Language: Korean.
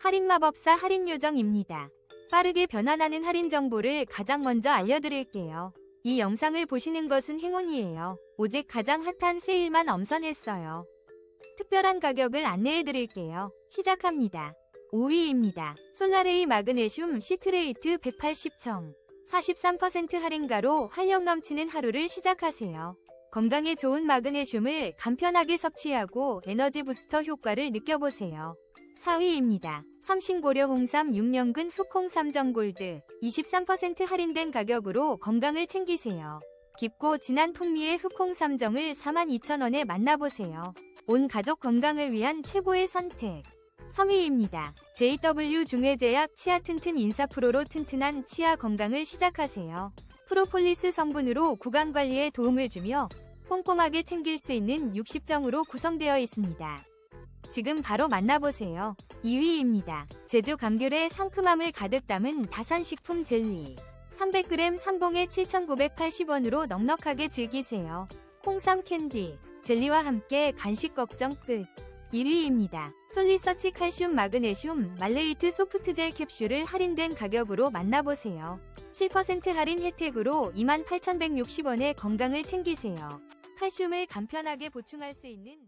할인마법사 할인요정입니다. 빠르게 변환하는 할인 정보를 가장 먼저 알려드릴게요. 이 영상을 보시는 것은 행운이에요. 오직 가장 핫한 세일만 엄선했어요. 특별한 가격을 안내해드릴게요. 시작합니다. 5위입니다. 솔라레이 마그네슘 시트레이트 180청. 43% 할인가로 활력 넘치는 하루를 시작하세요. 건강에 좋은 마그네슘을 간편하게 섭취하고 에너지 부스터 효과를 느껴보세요. 4위입니다. 삼신고려 홍삼 6년근 흑홍삼 정 골드 23% 할인된 가격으로 건강을 챙기세요. 깊고 진한 풍미의 흑홍삼정을 42,000원에 만나보세요. 온 가족 건강을 위한 최고의 선택. 3위입니다. JW 중해제약 치아 튼튼 인사 프로로 튼튼한 치아 건강을 시작하세요. 프로폴리스 성분으로 구강 관리에 도움을 주며 꼼꼼하게 챙길 수 있는 60정으로 구성되어 있습니다. 지금 바로 만나보세요. 2위입니다. 제주 감귤의 상큼함을 가득 담은 다산식품 젤리. 300g 3봉에 7,980원으로 넉넉하게 즐기세요. 홍삼 캔디, 젤리와 함께 간식 걱정 끝. 1위입니다. 솔리서치 칼슘 마그네슘 말레이트 소프트젤 캡슐을 할인된 가격으로 만나보세요. 7% 할인 혜택으로 28,160원에 건강을 챙기세요. 칼슘을 간편하게 보충할 수 있는